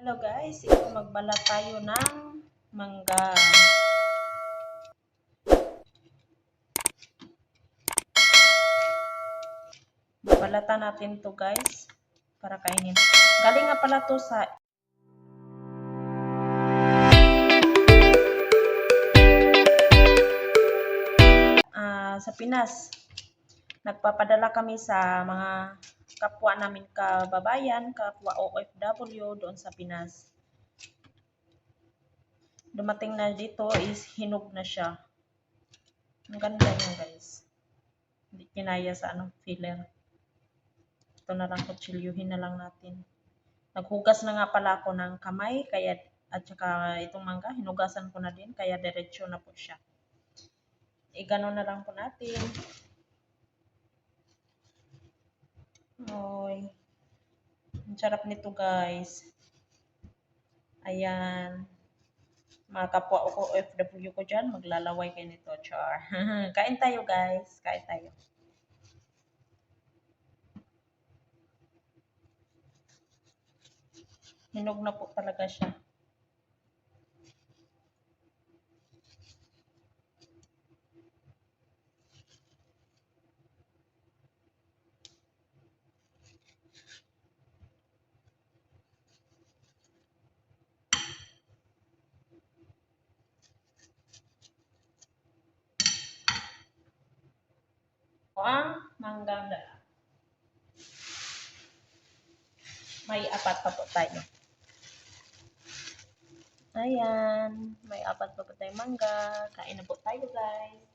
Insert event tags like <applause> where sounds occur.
Hello guys, ito magbala tayo ng mangga. Babalatan natin to guys para kainin. Galing nga pala to sa ah, sa Pinas. Nagpapadala kami sa mga kapwa namin kababayan, kapwa OFW doon sa Pinas. Dumating na dito is hinog na siya. Ang ganda niya guys. Hindi kinaya sa ano, filler. Ito na lang, kutsilyuhin na lang natin. Naghugas na nga pala ako ng kamay, kaya at saka itong mangga, hinugasan ko na din, kaya diretsyo na po siya. Igano na lang po natin. Oy. Ang sarap nito, guys. Ayan. Mga kapwa ko OFW ko dyan, maglalaway kayo nito, char. <laughs> Kain tayo, guys. Kain tayo. Hinog na po talaga siya. Ang mangganda. May apat pa po tayo. Ayan. May apat pa po tayong mangga. Kain na po tayo, guys.